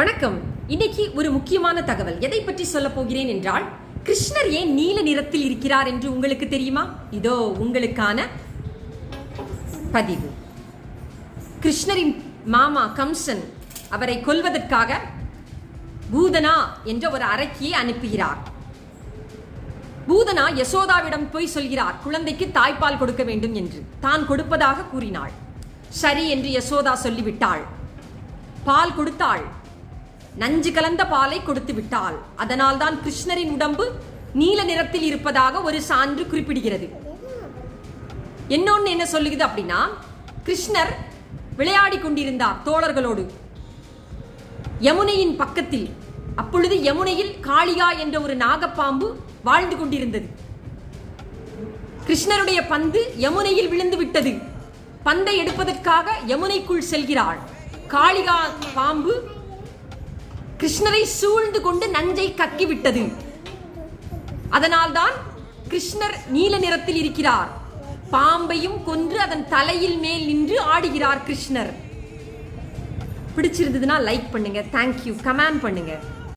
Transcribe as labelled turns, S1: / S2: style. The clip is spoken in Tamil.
S1: வணக்கம். இன்னைக்கு ஒரு முக்கியமான தகவல். எதை பற்றி சொல்ல போகிறேன் என்றால் கிருஷ்ணர் ஏன் நீல நிறத்தில் இருக்கிறார் என்று உங்களுக்கு தெரியுமா? இதோ உங்களுக்கான பதிவு. கிருஷ்ணரின் மாமா கம்சன் அவரை கொல்வதற்காக பூதனா என்ற ஒரு அரக்கியை அனுப்புகிறார். பூதனா யசோதாவிடம் போய் சொல்கிறார் குழந்தைக்கு தாய்ப்பால் கொடுக்க வேண்டும் என்று. தான் கொடுப்பதாக கூறினாள். சரி என்று யசோதா சொல்லிவிட்டாள். பால் கொடுத்தாள். நஞ்சு கலந்த பாலை கொடுத்து விட்டாள். அதனால்தான் கிருஷ்ணரின் உடம்பு நீல நிறத்தில் இருப்பதாக ஒரு சான்று குறிப்பிடுகிறது. இன்னொன்னு என்ன சொல்லுகிறது அப்படின்னா கிருஷ்ணர் விளையாடி கொண்டிருந்தார் தோழர்களோடு. யமுனையின் பக்கத்தில் அப்பொழுது யமுனையில் காளியா என்ற ஒரு நாகப்பாம்பு வாழ்ந்து கொண்டிருந்தது. கிருஷ்ணருடைய பந்து யமுனையில் விழுந்து விட்டது. பந்தை எடுப்பதற்காக யமுனைக்குள் செல்கிறாள். காளிகா பாம்பு கிருஷ்ணரை சூழ்ந்து கொண்டு நஞ்சை கக்கி விட்டது. அதனால்தான் கிருஷ்ணர் நீல நிறத்தில் இருக்கிறார். பாம்பையும் கொன்று அதன் தலையில் மேல் நின்று ஆடுகிறார் கிருஷ்ணர். பிடிச்சிருந்ததுன்னா லைக் பண்ணுங்க. தேங்க்யூ கமெண்ட் பண்ணுங்க.